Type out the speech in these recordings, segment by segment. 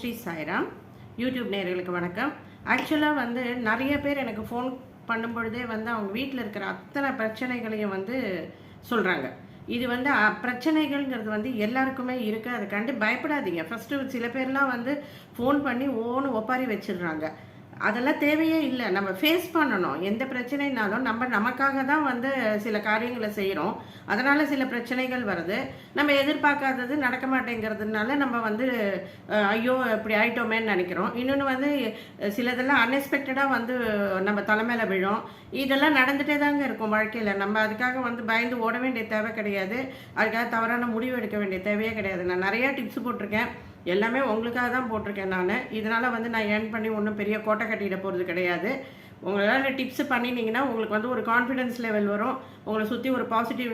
Sri Sairam. YouTube நேர்களுக்கு வணக்கம். ஆக்சுவலாக வந்து நிறைய பேர் எனக்கு ஃபோன் பண்ணும் பொழுதே வந்து அவங்க வீட்டில் இருக்கிற அத்தனை பிரச்சனைகளையும் வந்து சொல்கிறாங்க இது வந்து பிரச்சனைகள்ங்கிறது வந்து எல்லாருக்குமே இருக்குது அதை கண்டு பயப்படாதீங்க. ஃபஸ்ட்டு சில பேர்லாம் வந்து ஃபோன் பண்ணி ஓன்னு ஒப்பாரி வச்சிடுறாங்க. அதெல்லாம் தேவையே இல்லை. நம்ம ஃபேஸ் பண்ணணும். எந்த பிரச்சனைனாலும் நம்ம நமக்காக தான் வந்து சில காரியங்களை செய்கிறோம் அதனால் சில பிரச்சனைகள் வருது. நம்ம எதிர்பார்க்காதது நடக்க மாட்டேங்கிறதுனால நம்ம வந்து ஐயோ இப்படி ஆயிட்டோமேன்னு நினைக்கிறோம். இன்னொன்று வந்து சிலதெல்லாம் அன்எக்ஸ்பெக்டடாக வந்து நம்ம தலைமையில விழும். இதெல்லாம் நடந்துகிட்டே தாங்க இருக்கும் வாழ்க்கையில். நம்ம அதுக்காக வந்து பயந்து ஓட வேண்டிய தேவை கிடையாது. அதுக்காக தவறான முடிவு எடுக்க வேண்டிய தேவையே கிடையாது. நான் நிறையா டிப்ஸ் போட்டிருக்கேன். எல்லாமே உங்களுக்காக தான் போட்டிருக்கேன் நான். இதனால் வந்து நான் ஏர்ன் பண்ணி ஒன்றும் பெரிய கோட்டை கட்டிட போகிறது கிடையாது. உங்களால் டிப்ஸ் பண்ணினீங்கன்னா உங்களுக்கு வந்து ஒரு கான்ஃபிடன்ஸ் லெவல் வரும். உங்களை சுற்றி ஒரு பாசிட்டிவ்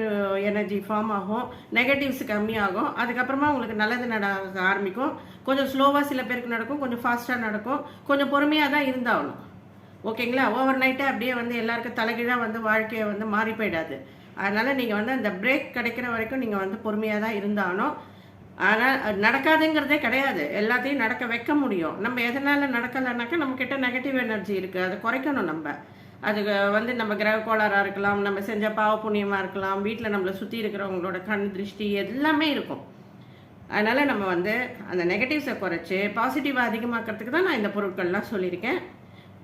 எனர்ஜி ஃபார்ம் ஆகும். நெகட்டிவ்ஸ் கம்மியாகும் அதுக்கப்புறமா உங்களுக்கு நல்லது நடக்க ஆரம்பிக்கும். கொஞ்சம் ஸ்லோவாக சில பேருக்கு நடக்கும். கொஞ்சம் ஃபாஸ்ட்டாக நடக்கும். கொஞ்சம் பொறுமையாக தான் இருந்தாகணும். ஓகேங்களா? ஓவர் நைட்டே அப்படியே வந்து எல்லாருக்கும் தலைகீழாக வந்து வாழ்க்கையை வந்து மாறி போயிடாது. அதனால் நீங்கள் வந்து அந்த பிரேக் கிடைக்கிற வரைக்கும் நீங்கள் வந்து பொறுமையாக தான் இருந்தாலும் ஆனால் அது நடக்காதுங்கிறதே கிடையாது. எல்லாத்தையும் நடக்க வைக்க முடியும். நம்ம எதனால் நடக்கலைனாக்கா நம்மக்கிட்ட நெகட்டிவ் எனர்ஜி இருக்குது அதை குறைக்கணும் நம்ம. அது வந்து நம்ம கிரக கோளாறாக இருக்கலாம் நம்ம செஞ்ச பாவ புண்ணியமாக இருக்கலாம் வீட்டில் நம்மளை சுற்றி இருக்கிறவங்களோட கண் திருஷ்டி எல்லாமே இருக்கும். அதனால் நம்ம வந்து அந்த நெகட்டிவ்ஸை குறைச்சி பாசிட்டிவாக அதிகமாக்கிறதுக்கு தான் நான் இந்த பொருட்கள்லாம் சொல்லியிருக்கேன்.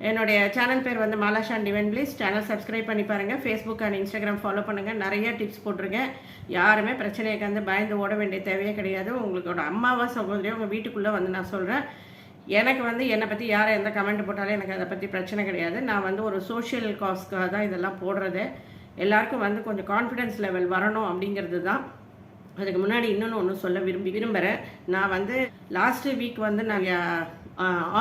என்னுடைய சேனல் பேர் வந்து மாலாஷான் டிவன் ப்ளீஸ். சேனல் சப்ஸ்கிரைப் பண்ணி பாருங்கள் ஃபேஸ்புக் அண்ட் இன்ஸ்டாகிராம் ஃபாலோ பண்ணுங்கள் நிறைய டிப்ஸ் போட்டிருக்கேன். யாருமே பிரச்சனையை கந்து பயந்து ஓட வேண்டிய தேவையே கிடையாது. உங்களோட அம்மாவா சகோதரியோ உங்கள் வீட்டுக்குள்ளே வந்து நான் சொல்கிறேன் எனக்கு வந்து என்னை பற்றி யாரை எந்த கமெண்ட் போட்டாலும் எனக்கு அதை பற்றி பிரச்சனை கிடையாது. நான் வந்து ஒரு சோஷியல் காஸ்க்காக தான் இதெல்லாம் போடுறது. எல்லாருக்கும் வந்து கொஞ்சம் கான்ஃபிடென்ஸ் லெவல் வரணும் அப்படிங்கிறது தான். அதுக்கு முன்னாடி இன்னொன்று ஒன்று சொல்ல விரும்பி விரும்புகிறேன் நான் வந்து லாஸ்ட்டு வீக் வந்து நான்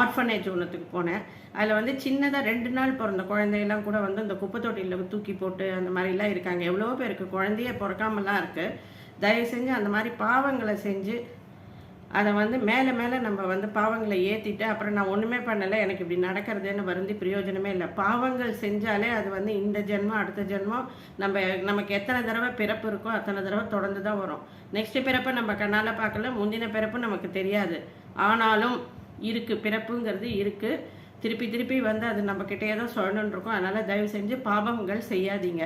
ஆர்ஃபனேஜ் ஒன்றுத்துக்கு போனேன். அதில் வந்து சின்னதாக ரெண்டு நாள் பிறந்த குழந்தையெல்லாம் கூட வந்து இந்த குப்பை தொட்டியில் தூக்கி போட்டு அந்த மாதிரிலாம் இருக்காங்க. எவ்வளோ பேருக்கு குழந்தைய பிறக்காமலாம் இருக்குது தயவு செஞ்சு அந்த மாதிரி பாவங்களை செஞ்சு அதை வந்து மேலே மேலே நம்ம வந்து பாவங்களை ஏற்றிட்டு அப்புறம் நான் ஒன்றுமே பண்ணலை. எனக்கு இப்படி நடக்கிறதுன்னு வருந்தி பிரயோஜனமே இல்லை. பாவங்கள் செஞ்சாலே அது வந்து இந்த ஜென்மம் அடுத்த ஜென்மம் நம்ம நமக்கு எத்தனை தடவை பிறப்பு இருக்கோ அத்தனை தடவை தொடர்ந்து தான் வரும். நெக்ஸ்ட் பிறப்பை நம்ம கண்ணால் பார்க்கல முந்தின பிறப்பு நமக்கு தெரியாது. ஆனாலும் இருக்குது பிறப்புங்கிறது இருக்குது திருப்பி திருப்பி வந்து அது நம்ம கிட்டே தான் சொல்லணுன்னு இருக்கும். அதனால் தயவு செஞ்சு பாவங்கள் செய்யாதீங்க.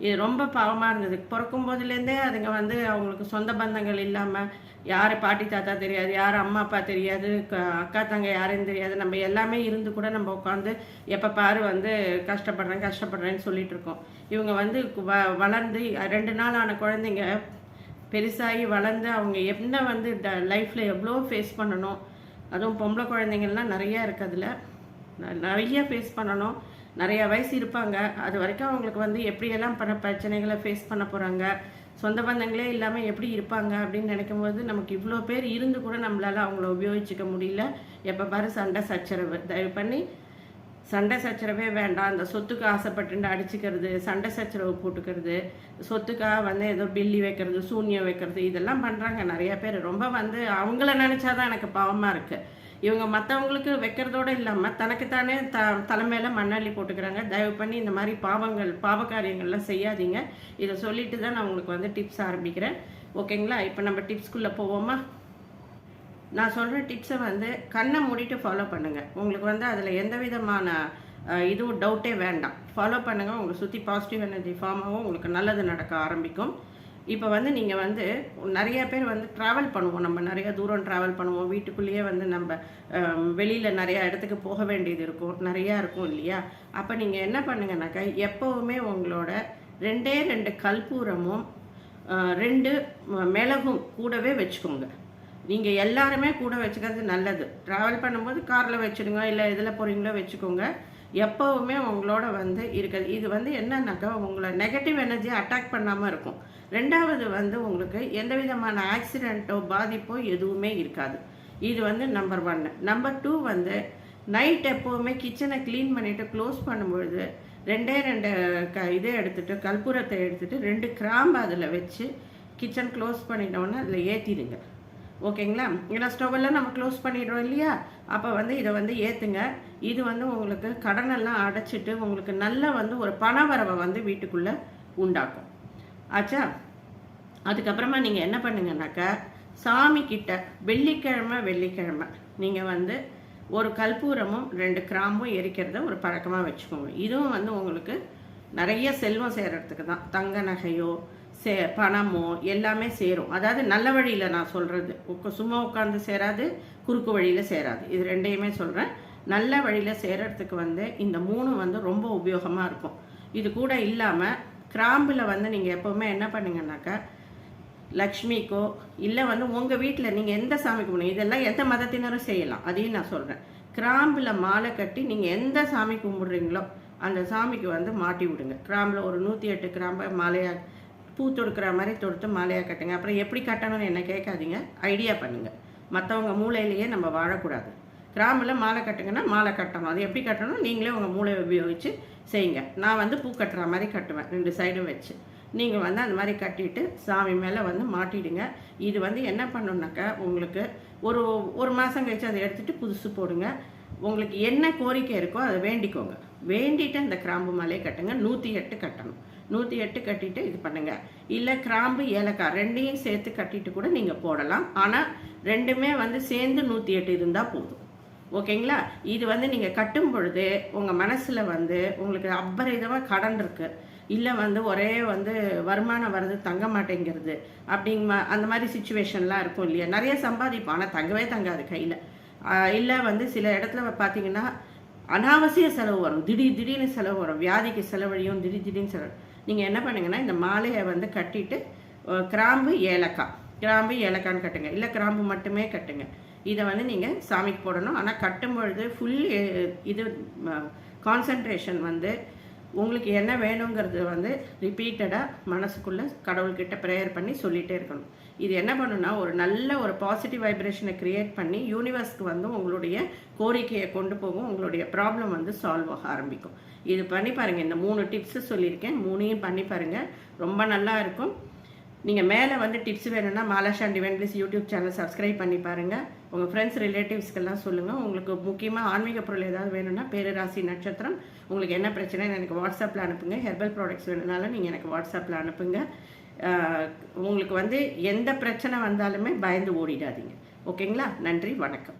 இது ரொம்ப பாவமாக இருந்தது. பிறக்கும் போதுலேருந்தே அதுங்க வந்து அவங்களுக்கு சொந்த பந்தங்கள் இல்லாமல் யார் பாட்டி தாத்தா தெரியாது யார் அம்மா அப்பா தெரியாது க- அக்கா தங்க யாருன்னு தெரியாது. நம்ம எல்லாமே இருந்து கூட நம்ம உட்காந்து எப்போ பாரு வந்து கஷ்டப்படுறேன் கஷ்டப்படுறேன்னு சொல்லிட்டு இருக்கோம். இவங்க வந்து வ வளர்ந்து ரெண்டு நாள் ஆன குழந்தைங்க பெருசாகி வளர்ந்து அவங்க என்ன வந்து லைஃப்பில் எவ்வளோ ஃபேஸ் பண்ணணும் அதுவும் பொம்பளை குழந்தைங்கள்லாம் நிறையா இருக்குது அதில். நிறைய ஃபேஸ் பண்ணணும். நிறைய வயசு இருப்பாங்க. அது வரைக்கும் அவங்களுக்கு வந்து எப்படியெல்லாம் பண்ண பிரச்சனைகளை ஃபேஸ் பண்ண போகிறாங்க சொந்த பந்தங்களே இல்லாமல் எப்படி இருப்பாங்க அப்படின்னு நினைக்கும் போது நமக்கு இவ்வளோ பேர் இருந்து கூட நம்மளால் அவங்கள உபயோகிச்சிக்க முடியல. எப்போ பாரு சண்டை சச்சரவு. தயவு பண்ணி சண்டை சச்சரவே வேண்டாம். அந்த சொத்துக்கு ஆசைப்பட்டு அடிச்சுக்கிறது சண்டை சச்சரவு போட்டுக்கிறது சொத்துக்காக வந்து ஏதோ பில்லி வைக்கிறது சூன்யம் வைக்கிறது இதெல்லாம் பண்ணுறாங்க நிறைய பேர். ரொம்ப வந்து அவங்கள நினச்சாதான் எனக்கு பாவமாக இருக்குது இவங்க மற்றவங்களுக்கு வைக்கிறதோட இல்லாமல் தனக்குத்தானே த தலைமையில் மண்ணள்ளி போட்டுக்கிறாங்க. தயவு பண்ணி இந்த மாதிரி பாவங்கள் பாவ காரியங்கள்லாம் செய்யாதீங்க. இதை சொல்லிட்டு தான் நான் உங்களுக்கு வந்து டிப்ஸ் ஆரம்பிக்கிறேன். ஓகேங்களா இப்போ நம்ம டிப்ஸ்குள்ளே போவோமா? நான் சொல்கிற டிப்ஸை வந்து கண்ணை மூடிட்டு ஃபாலோ பண்ணுங்கள் உங்களுக்கு வந்து அதில் எந்த விதமான இதுவும் டவுட்டே வேண்டாம். ஃபாலோ பண்ணுங்கள் உங்களை சுற்றி பாசிட்டிவ் எனர்ஜி ஃபார்ம் ஆகும் உங்களுக்கு நல்லது நடக்க ஆரம்பிக்கும். இப்போ வந்து நீங்கள் வந்து நிறைய பேர் வந்து ட்ராவல் பண்ணுவோம். நம்ம நிறையா தூரம் ட்ராவல் பண்ணுவோம். வீட்டுக்குள்ளேயே வந்து நம்ம வெளியில் நிறையா இடத்துக்கு போக வேண்டியது இருக்கும். நிறையா இருக்கும் இல்லையா? அப்போ நீங்கள் என்ன பண்ணுங்கனாக்கா எப்போவுமே உங்களோட ரெண்டே ரெண்டு கல்பூரமும் ரெண்டு மிளகும் கூடவே வச்சுக்கோங்க. நீங்கள் எல்லாருமே கூட வச்சுக்கிறது நல்லது. ட்ராவல் பண்ணும்போது காரில் வச்சுடுங்க இல்லை இதில் போகிறீங்களோ வச்சுக்கோங்க. எப்போவுமே உங்களோட வந்து இருக்குது. இது வந்து என்னன்னாக்கா உங்களை நெகட்டிவ் எனர்ஜி அட்டாக் பண்ணாமல் இருக்கும். ரெண்டாவது வந்து உங்களுக்கு எந்த விதமான ஆக்சிடெண்ட்டோ பாதிப்போ எதுவுமே இருக்காது. இது வந்து நம்பர் ஒன்று நம்பர் டூ வந்து நைட் எப்போவுமே கிச்சனை க்ளீன் பண்ணிவிட்டு க்ளோஸ் பண்ணும்பொழுது ரெண்டே ரெண்டு க இதை எடுத்துகிட்டு கற்பூரத்தை எடுத்துகிட்டு ரெண்டு கிராம்பு அதில் வச்சு கிச்சன் க்ளோஸ் பண்ணிட்டோன்னா அதில் ஏற்றிடுங்க ஓகேங்களா? ஏன்னா ஸ்டவ்வெல்லாம் நம்ம க்ளோஸ் பண்ணிடுறோம் இல்லையா? அப்போ வந்து இதை வந்து ஏற்றுங்க இது வந்து உங்களுக்கு கடனெல்லாம் அடைச்சிட்டு உங்களுக்கு நல்ல வந்து ஒரு பணவரவை வந்து வீட்டுக்குள்ளே உண்டாக்கும். ஆச்சா? அதுக்கப்புறமா நீங்கள் என்ன பண்ணுங்கனாக்கா சாமி கிட்ட வெள்ளிக்கிழமை வெள்ளிக்கிழமை நீங்கள் வந்து ஒரு கற்பூரமும் ரெண்டு கிராம்பும் எரிக்கிறத ஒரு பழக்கமாக வச்சுக்கோங்க. இதுவும் வந்து உங்களுக்கு நிறைய செல்வம் சேர்கிறதுக்கு தான். தங்க நகையோ சே பணமோ எல்லாமே சேரும். அதாவது நல்ல வழியில் நான் சொல்கிறது சும்மா உட்காந்து சேராது குறுக்கு வழியில் சேராது. இது ரெண்டையுமே சொல்கிறேன் நல்ல வழியில் சேரத்துக்கு வந்து இந்த மூணு வந்து ரொம்ப உபயோகமாக இருக்கும். இது கூட இல்லாமல் கிராம்பில் வந்து நீங்கள் எப்போவுமே என்ன பண்ணுங்கன்னாக்கா லக்ஷ்மிக்கோ இல்லை வந்து உங்கள் வீட்டில் நீங்கள் எந்த சாமி கும்பிடுங்க இதெல்லாம் எந்த மதத்தினரும் செய்யலாம். அதையும் நான் சொல்கிறேன் கிராம்பில் மாலை கட்டி நீங்கள் எந்த சாமி கும்பிட்றீங்களோ அந்த சாமிக்கு வந்து மாட்டி விடுங்க. கிராம்பில் ஒரு நூற்றி எட்டு கிராம்பை மாலையாக பூ தொடுக்கிற மாதிரி தொடுத்து மாலையாக கட்டுங்க. அப்புறம் எப்படி கட்டணும்னு என்ன கேட்காதீங்க. ஐடியா பண்ணுங்கள் மற்றவங்க மூளையிலேயே நம்ம வாழக்கூடாது. கிராமில் மாலை கட்டுங்கன்னா மாலை கட்டணும். அது எப்படி கட்டணும் நீங்களே உங்கள் மூளையை உபயோகித்து செய்யுங்க. நான் வந்து பூ கட்டுற மாதிரி கட்டுவேன். ரெண்டு சைடும் வச்சு. நீங்கள் வந்து அந்த மாதிரி கட்டிட்டு சாமி மேலே வந்து மாட்டிடுங்க. இது வந்து என்ன பண்ணணுன்னாக்கா உங்களுக்கு ஒரு ஒரு மாதம் கழிச்சு அதை எடுத்துகிட்டு புதுசு போடுங்க. உங்களுக்கு என்ன கோரிக்கை இருக்கோ அதை வேண்டிக்கோங்க. வேண்டிட்டு அந்த கிராம்பு மலையை கட்டுங்க. நூற்றி எட்டு கட்டணும். நூற்றி எட்டு கட்டிட்டு இது பண்ணுங்க. இல்லை கிராம்பு ஏலக்காய் ரெண்டையும் சேர்த்து கட்டிட்டு கூட நீங்கள் போடலாம். ஆனால் ரெண்டுமே வந்து சேர்ந்து நூற்றி எட்டு இருந்தால் போதும். ஓகேங்களா? இது வந்து நீங்கள் கட்டும் பொழுது உங்கள் மனசில் வந்து உங்களுக்கு அபரிதமாக கடன் இருக்குது இல்லை வந்து ஒரே வந்து வருமானம் வருது தங்க மாட்டேங்கிறது அப்படிங்க அந்த மாதிரி சுச்சுவேஷன்லாம் இருக்கும் இல்லையா? நிறைய சம்பாதிப்போம். ஆனால் தங்கவே தங்காது கையில். இல்லை வந்து சில இடத்துல பார்த்தீங்கன்னா அனாவசிய செலவு வரும். திடீர் திடீர்னு செலவு வரும். வியாதிக்கு செலவழியும் திடீர் திடீர்னு செலவு நீங்கள் என்ன பண்ணுங்கன்னா இந்த மாலையை வந்து கட்டிட்டு கிராம்பு ஏலக்காய். கிராம்பு ஏலக்கான்னு கட்டுங்க. இல்லை கிராம்பு மட்டுமே கட்டுங்க. இதை வந்து நீங்கள் சாமிக்கு போடணும். ஆனால் கட்டும் பொழுது ஃபுல் இது கான்சன்ட்ரேஷன் வந்து உங்களுக்கு என்ன வேணுங்கிறது வந்து ரிப்பீட்டடாக மனசுக்குள்ளே கடவுள்கிட்ட ப்ரேயர் பண்ணி சொல்லிகிட்டே இருக்கணும். இது என்ன பண்ணுன்னா ஒரு நல்ல ஒரு பாசிட்டிவ் வைப்ரேஷனை க்ரியேட் பண்ணி யூனிவர்ஸ்க்கு வந்து உங்களுடைய கோரிக்கையை கொண்டு போகும் உங்களுடைய ப்ராப்ளம் வந்து சால்வ் ஆக ஆரம்பிக்கும். இது பண்ணி பாருங்கள் இந்த மூணு டிப்ஸு சொல்லியிருக்கேன். மூணையும் பண்ணி பாருங்கள் ரொம்ப நல்லா இருக்கும். நீங்கள் மேலே வந்து டிப்ஸ் வேணும்னா மாலாஷாண்டி டிவென்லிஸ் யூடியூப் சேனல் சப்ஸ்கிரைப் பண்ணி பாருங்கள் உங்கள் ஃப்ரெண்ட்ஸ் ரிலேட்டிவ்ஸ்க்கெல்லாம் சொல்லுங்கள் உங்களுக்கு முக்கியமாக ஆன்மீக பொருள் ஏதாவது வேணும்னா பேரராசி நட்சத்திரம். உங்களுக்கு என்ன பிரச்சனை எனக்கு வாட்ஸ்அப்பில் அனுப்புங்க. ஹெர்பல் ப்ராடக்ட்ஸ் வேணுனாலும் நீங்கள் எனக்கு வாட்ஸ்அப்பில் அனுப்புங்க. உங்களுக்கு வந்து எந்த பிரச்சனை வந்தாலுமே பயந்து ஓடிடாதீங்க. ஓகேங்களா? நன்றி வணக்கம்.